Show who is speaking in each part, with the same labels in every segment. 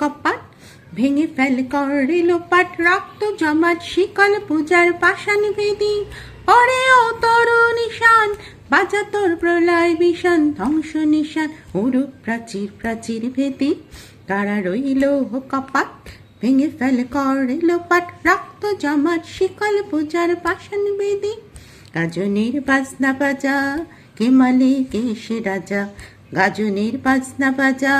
Speaker 1: কপাট ভেঙে ফেল করে লোপাট রক্ত জমাট, শিকল পূজার পাষাণ ভেদি ওরে ও তোর নিশান, বাজা তোর প্রলয় ধ্বংস নিশান উরু প্রাচীর প্রাচীর ভেদি। কারা রইল কপাট, ভেঙে ফেল করে লোপাট রক্ত জমাট, শিকল পূজার পাষাণ বেদি। গাজনের বাজনা বাজা, কে মালিক এসে রাজা গাজনের বাজনা বাজা,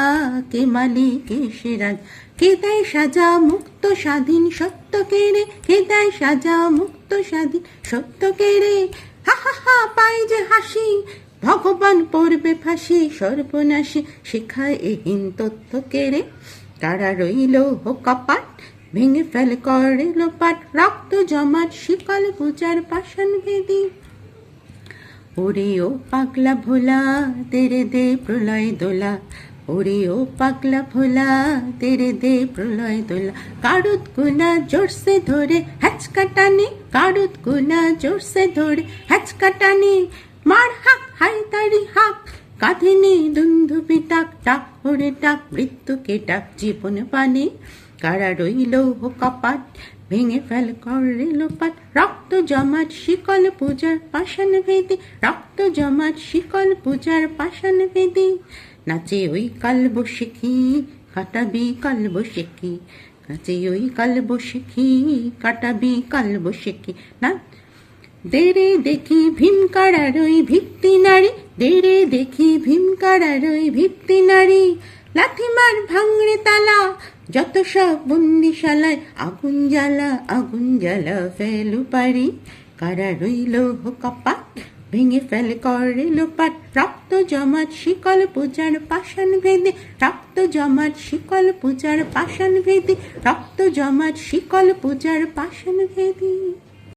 Speaker 1: কে মালিক এসে রাজা কে দেয় সাজা মুক্ত স্বাধীন সত্য কে রে? কে দেয় সাজা মুক্ত স্বাধীন সত্য কেড়ে হা হা হা পাই যে হাসি, ভগবান পড়বে ফাঁসি, সর্বনাশী শিখায় এহীন তথ্য রে? তারা রইল হো কপাট, ভেঙে ফেল করে লোপাট, রক্ত জমাট, শিকল পূজার পাষাণ ভেদি। ওরে ও পাগলা ভোলা, তেরে দে প্রলয় দোলা। ওরে ও পাগলা ভোলা, তেরে দে প্রলয় দোলা। কারুতগুলা জোরসে ধরে হ্যাচকা টানে কারুতগুলা জোরসে ধরে হ্যাচকা টানে মার হাক হাই তারি হাক কাঁধে নেই দুন্ধুপি টাক টাক করে টাক, মৃত্যুকে ডাক জীবন পানে। কারা রইল কপাট, ভেঙে ফেল, করে লোপাট রক্ত জমাট শিকল পূজার পাষাণ ভেদি রক্ত জমাট শিকল পূজার পাষাণ ভেদি নাচে ওই কাল বসেখি কাটাবি কাল বসেখি নাচে ওই কাল বসেখি কাটাবি কাল বসেখি না, দেরে দেখি ভীম কারার ওই ভিত্তি নারী, দেরে দেখি ভীম কারার ওই ভিত্তি নারী। লাথিমার ভাঙড়ে তালা যত সব বন্দি শালায় আগুন জ্বালা আগুন জ্বালা ফেলু পারি। কারা রইল কপাত ভেঙে ফেল করে লোপাট। রক্ত জমাট শিকল পূজার পাষাণ ভেদে রক্ত জমাট শিকল পূজার পাষাণ ভেদে রক্ত জমাট শিকল পূজার পাষাণ ভেদে।